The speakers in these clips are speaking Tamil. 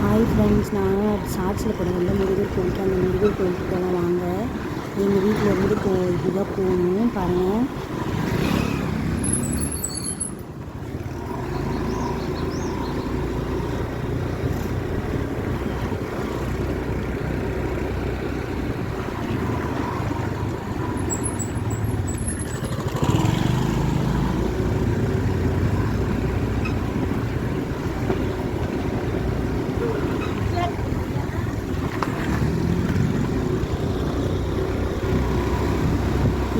ஹாய் ஃப்ரெண்ட்ஸ் நான் ஷார்ட்ஸில் கூட வந்து முருகர் கோயிலுக்கு அந்த முருகர் கோயிலுக்கு போகலாம் வாங்க. எங்கள் வீட்டில் இருந்து போ இதுதான் போகணும் பாருங்கள்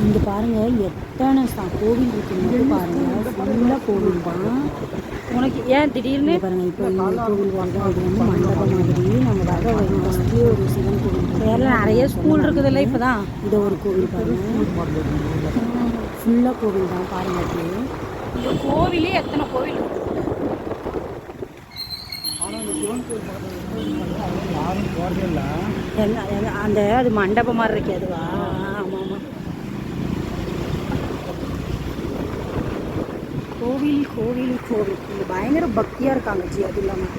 இங்கே பாருங்கள் எத்தனை சா கோவில் இருக்குன்னு பாருங்கள் ஃபுல்லாக கோவில் தான். உனக்கு ஏன் திடீர்னு? பாருங்கள் இப்போ இந்த கோவில் வருது அது வந்து மண்டபம் மாதிரி. நம்ம வர ஒரு ஃபஸ்ட்டே ஒரு சிவன் கோவில். கேரளா நிறைய ஸ்கூல் இருக்குதுல்ல இப்போ தான் இது ஒரு கோவில் பாருங்கள் ஃபுல்லாக கோவில் தான் பாருங்கள் இந்த கோவிலே எத்தனை கோவில் அந்த அது மண்டபம் மாதிரி இருக்கு அதுவா? கோவில் கோவில் கோவில். இங்கே பயங்கர பக்தியாக இருக்காங்க ஜி அது இல்லாமல்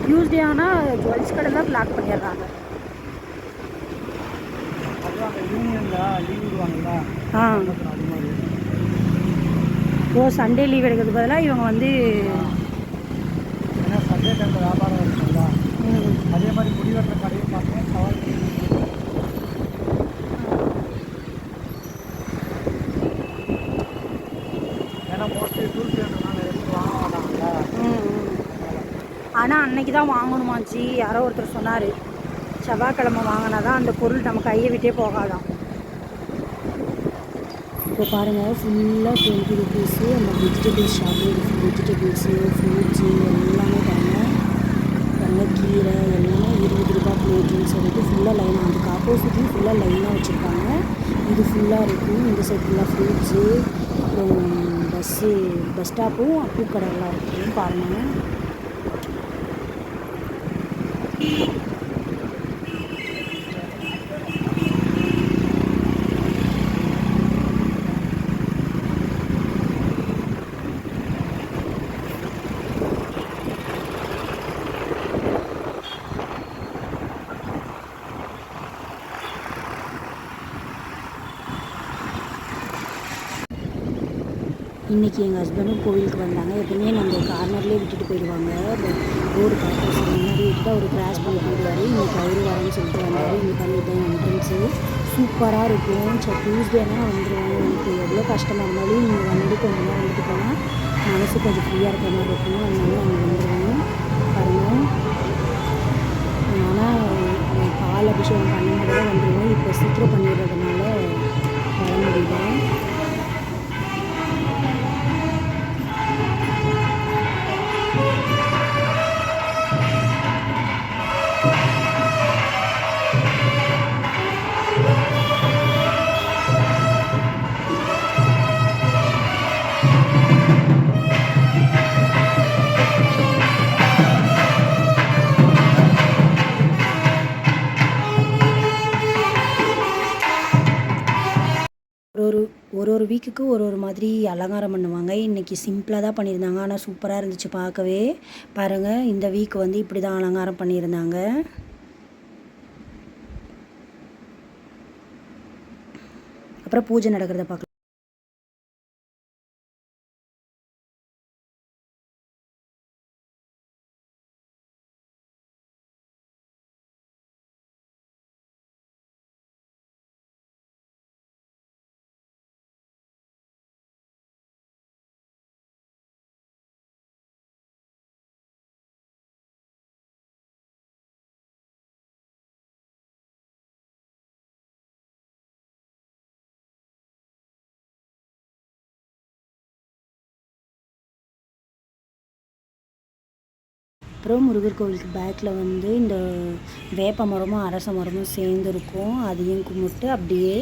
டியூஸ்டே ஆனால் ஜுவல்ஸ் கடை தான் பிளாக் பண்ணிடுறாங்க. ஆ. ஓ சண்டே லீவ் எடுக்கிறது பதிலாக இவங்க வந்து ஆனால் அன்னைக்கு தான் வாங்கணுமா யாரோ ஒருத்தர் சொன்னார். செவ்வாய்க்கிழமை வாங்கினா தான் அந்த பொருள் நம்ம கையை விட்டே போகாதாம். இப்போ பாருங்கள் ஃபுல்லாக டுவெண்ட்டி ருபீஸு அந்த வெஜிடபிள்ஸ் ஷாப்பு வெஜிடபிள்ஸு ஃப்ரூட்ஸு எல்லாமே பாருங்கள் பாருங்கள் கீரை எல்லாமே இருபது ரூபா பிளேட்டுன்னு சொல்லிட்டு ஃபுல்லாக லைனாக அதுக்கு ஆப்போசிட்லையும் ஃபுல்லாக லைனாக வச்சுருக்காங்க. இது ஃபுல்லாக இருக்கும். இந்த சைட் ஃபுல்லாக ஃப்ரூட்ஸு அப்புறம் பஸ்ஸு பஸ் ஸ்டாப்பும் பூக்கடைலாம் இருக்கும். பாருங்கள் Thank you. இன்றைக்கி எங்கள் ஹஸ்பண்டும் கோவிலுக்கு வந்தாங்க. எப்பவுமே நம்ம கார்னர்லேயே விட்டுட்டு போயிடுவாங்க. ரோடு ஆப்போசிட் முன்னாடி விட்டு அவர் கிராஸ் பண்ணி போயிடுவார் இன்னைக்கு அவரு வரேன்னு சொல்லிட்டு வந்தார். இன்றைக்கி வந்து இதான் என்ட்ரன்ஸு சூப்பராக இருக்கும். சரி டியூஸ்டேனா வந்துடுவோம் எனக்கு எவ்வளோ கஷ்டமாக இருந்தாலும் நீங்கள் வந்து கொஞ்ச நேரம் வந்துட்டு போனால் மனசு கொஞ்சம் ஃப்ரீயாக இருக்கிற மாதிரி இருக்கும். அதனால நாங்கள் வந்துடுவோம் பாருங்கள் ஆனால் பால் அபிஷேகம் பண்ணும்போது தான் வந்துடுவோம் இப்போ சீக்கிரம் பண்ணிடுறதுனால ஒரு ஒரு வீக்குக்கு ஒரு ஒரு மாதிரி அலங்காரம் பண்ணுவாங்க. இன்றைக்கி சிம்பிளாக தான் பண்ணியிருந்தாங்க. ஆனால் சூப்பராக இருந்துச்சு பார்க்கவே. பாருங்கள் இந்த வீக் வந்து இப்படி தான் அலங்காரம் பண்ணியிருந்தாங்க. அப்புறம் பூஜை நடக்கிறத பார்க்கலாம். அப்புறம் முருகர் கோவிலுக்கு பேக்கில் வந்து இந்த வேப்ப மரமும் அரச மரமும் சேர்ந்துருக்கும். அதையும் கும்பிட்டு அப்படியே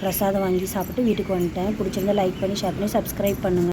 பிரசாதம் வாங்கி சாப்பிட்டு வீட்டுக்கு வந்துட்டேன். பிடிச்சிருந்தா லைக் பண்ணி ஷேர் பண்ணி சப்ஸ்கிரைப் பண்ணுங்கள்